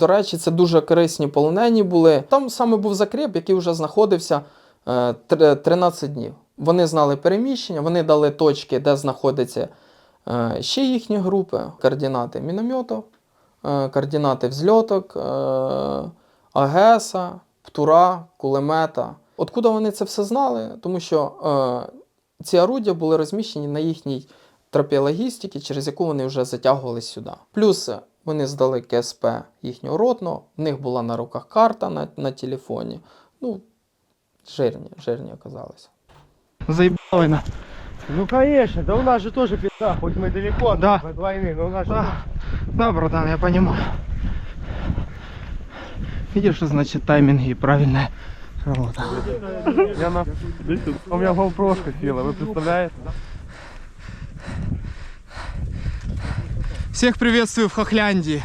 До речі, це дуже корисні полонені були. Там саме був закріп, який вже знаходився е, 13 днів. Вони знали переміщення, вони дали точки, де знаходяться е, ще їхні групи, координати мінометів, е, координати взльоток, е, АГЕСа, ПТУРа, кулемета. Откуда вони це все знали? Тому що е, ці орудя були розміщені на їхній тропі логістики, через яку вони вже затягували сюди. Плюс е, вони здали КСП їхнього ротного, в них була на руках карта на, на телефоні. Ну, жирні, жирні оказалися. Заебало на. Ну конечно, да у нас же тоже пизда, хоть мы далеко Да. от войны, но у нас же Да, да, братан, я понимаю. Видишь, что значит тайминг и правильная работа. Я на... У меня GoPro села, вы представляете? Всех приветствую в Хохляндии.